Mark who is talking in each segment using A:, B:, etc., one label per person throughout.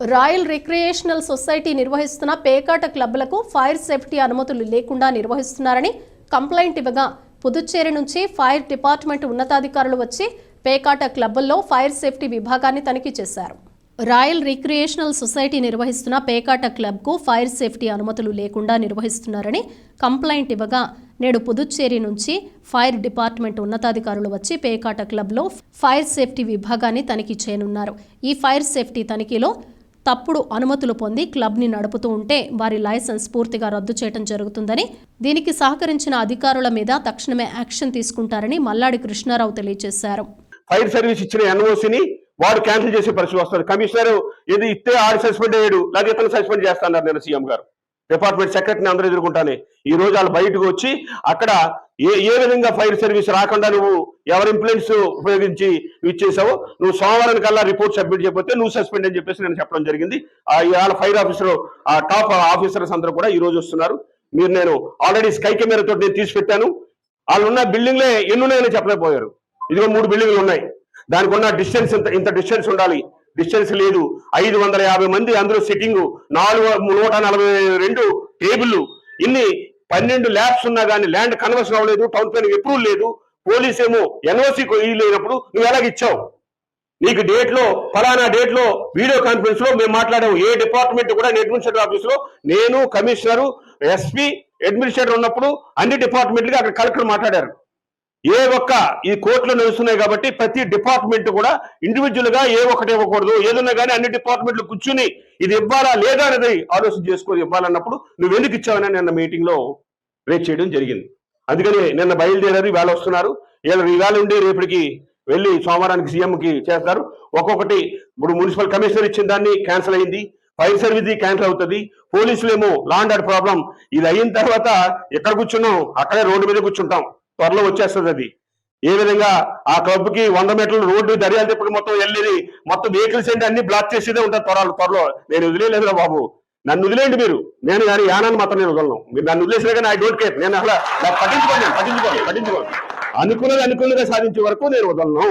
A: Royal recreational society నిర్వహిస్తున్న పేకాట క్లబ్లకు fire safety అనుమతులు లేకుండా నిర్వహిస్తున్నారని కంప్లైంట్ ఇవ్వగా పుదుచ్చేరి నుంచి ఫైర్ డిపార్ట్మెంట్ ఉన్నతాధికారులు వచ్చి పేకాట క్లబ్ల్లో ఫైర్ సేఫ్టీ విభాగాన్ని తనిఖీ చేశారు. రాయల్ రిక్రియేషనల్ సొసైటీ నిర్వహిస్తున్న పేకాట క్లబ్కు ఫైర్ సేఫ్టీ అనుమతులు లేకుండా నిర్వహిస్తున్నారని కంప్లైంట్ ఇవ్వగా నేడు పుదుచ్చేరి నుంచి ఫైర్ డిపార్ట్మెంట్ ఉన్నతాధికారులు వచ్చి పేకాట క్లబ్లో ఫైర్ సేఫ్టీ విభాగాన్ని తనిఖీ చేయనున్నారు. ఈ ఫైర్ సేఫ్టీ తనిఖీలో తప్పుడు అనుమతులు పొంది క్లబ్ని నడుపుతూ ఉంటే వారి లైసెన్స్ పూర్తిగా రద్దు చేయడం జరుగుతుందని దీనికి సహకరించిన అధికారుల మీద తక్షణమే యాక్షన్ తీసుకుంటారని మల్లాడి కృష్ణారావు తెలియజేశారు.
B: ఫైర్ సర్వీస్ ఇచ్చిన ఎన్ఓసిని వాడు క్యాన్సిల్ చేసే పరిస్థితి వస్తారు కమిషనర్ ఇది ఇస్తే ఆడు సస్పెండ్ అయ్యాడు లేదా ఇతను సస్పెండ్ చేస్తాన్నారు నేను సీఎం గారు. డిపార్ట్మెంట్ సెక్రటరీని అందరూ ఎదుర్కొంటానే. ఈ రోజు వాళ్ళు బయటకు వచ్చి అక్కడ ఏ ఏ విధంగా ఫైర్ సర్వీస్ రాకుండా నువ్వు ఎవరి ఇంప్లూయెన్స్ ఉపయోగించి ఇచ్చేసావో నువ్వు సోమవారం కల్లా రిపోర్ట్ సబ్మిట్ చేయకపోతే నువ్వు సస్పెండ్ అని చెప్పేసి నేను చెప్పడం జరిగింది. ఆ ఇవాళ ఫైర్ ఆఫీసర్ ఆ టాప్ ఆఫీసర్స్ అందరూ కూడా ఈ రోజు వస్తున్నారు. మీరు నేను ఆల్రెడీ స్కై కెమెరాతో తోటి నేను తీసి పెట్టాను. వాళ్ళు ఉన్న బిల్డింగ్లే ఎన్ని ఉన్నాయని చెప్పలేకపోయారు. ఇదిగో మూడు బిల్డింగ్లు ఉన్నాయి. దానికి ఉన్న డిస్టెన్స్ ఇంత ఇంత డిస్టెన్స్ ఉండాలి? డిస్టెన్స్ లేదు. ఐదు వందల యాభై మంది అందులో సిట్టింగ్ నాలుగు నూట నలభై రెండు టేబుల్ ఇన్ని పన్నెండు ల్యాబ్స్ ఉన్నా కానీ ల్యాండ్ కన్వర్షన్ అవ్వలేదు టౌన్ ప్లానింగ్ అప్రూవల్ లేదు. పోలీస్ ఏమో ఎన్ఓసి లేనప్పుడు నువ్వు ఎలాగ ఇచ్చావు? నీకు డేట్లో ఫలానా డేట్లో వీడియో కాన్ఫరెన్స్లో మేము మాట్లాడాము. ఏ డిపార్ట్మెంట్ కూడా అడ్మినిస్ట్రేటివ్ ఆఫీస్లో నేను కమిషనర్ ఎస్పీ అడ్మినిస్ట్రేటర్ ఉన్నప్పుడు అన్ని డిపార్ట్మెంట్లకి అక్కడ కలెక్టర్ మాట్లాడారు. ఏ ఒక్క ఈ కోర్టులో నడుస్తున్నాయి కాబట్టి ప్రతి డిపార్ట్మెంట్ కూడా ఇండివిజువల్గా ఏ ఒక్కటి ఇవ్వకూడదు. ఏదన్నా కానీ అన్ని డిపార్ట్మెంట్లు కూర్చుని ఇది ఇవ్వాలా లేదా అనేది ఆలోచన చేసుకొని ఇవ్వాలన్నప్పుడు నువ్వు ఎందుకు ఇచ్చావని నిన్న మీటింగ్లో రేట్ చేయడం జరిగింది. అందుకని నిన్న బయలుదేరారు వేళ వస్తున్నారు. ఇవాళ ఉండి రేపటికి వెళ్ళి సోమవారానికి సీఎం కి చేస్తారు. ఒక్కొక్కటి ఇప్పుడు మున్సిపల్ కమిషనర్ ఇచ్చిన దాన్ని క్యాన్సిల్ అయింది. ఫైర్ సర్వీస్ క్యాన్సిల్ అవుతుంది. పోలీసులు ఏమో లాండ్ ఆర్డర్ ప్రాబ్లం ఇది అయిన తర్వాత ఎక్కడ కూర్చున్నాం? అక్కడే రోడ్డు మీద కూర్చుంటాం. త్వరలో వచ్చేస్తుంది అది. ఏ విధంగా ఆ క్లబ్కి వంద మీటర్ల రోడ్డు దర్యాలు తిప్పటి మొత్తం వెళ్ళేది మొత్తం వెహికల్స్ ఏంటి అన్ని బ్లాక్ చేసేదే ఉంటుంది త్వరలు త్వరలో. నేను వదిలేదురా బాబు. నన్ను వదిలేయండి మీరు. నేను కానీ యానాన్ని మాత్రం నేను వదలను. మీరు నన్ను వదిలేసినా కానీ ఐ డోంట్ కేర్ నేను అసలు పట్టించుకోండి పట్టించుకోండి పట్టించుకోండి అనుకున్నది అనుకున్నదే సాధించే వరకు నేను వదలను.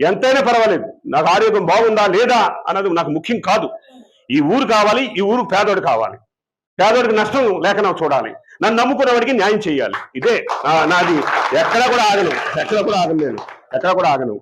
B: ఎంతైనా పర్వాలేదు. నాకు ఆరోగ్యం బాగుందా లేదా అన్నది నాకు ముఖ్యం కాదు. ఈ ఊరు కావాలి ఈ ఊరు పేదోడు కావాలి. పేదోడికి నష్టం లేక నాకు చూడాలి. నన్ను నమ్ముకున్న వాడికి న్యాయం చేయాలి. ఇదే నాది. ఎక్కడ కూడా ఆగను. ఎక్కడ కూడా ఆగను నేను. ఎక్కడ కూడా ఆగను.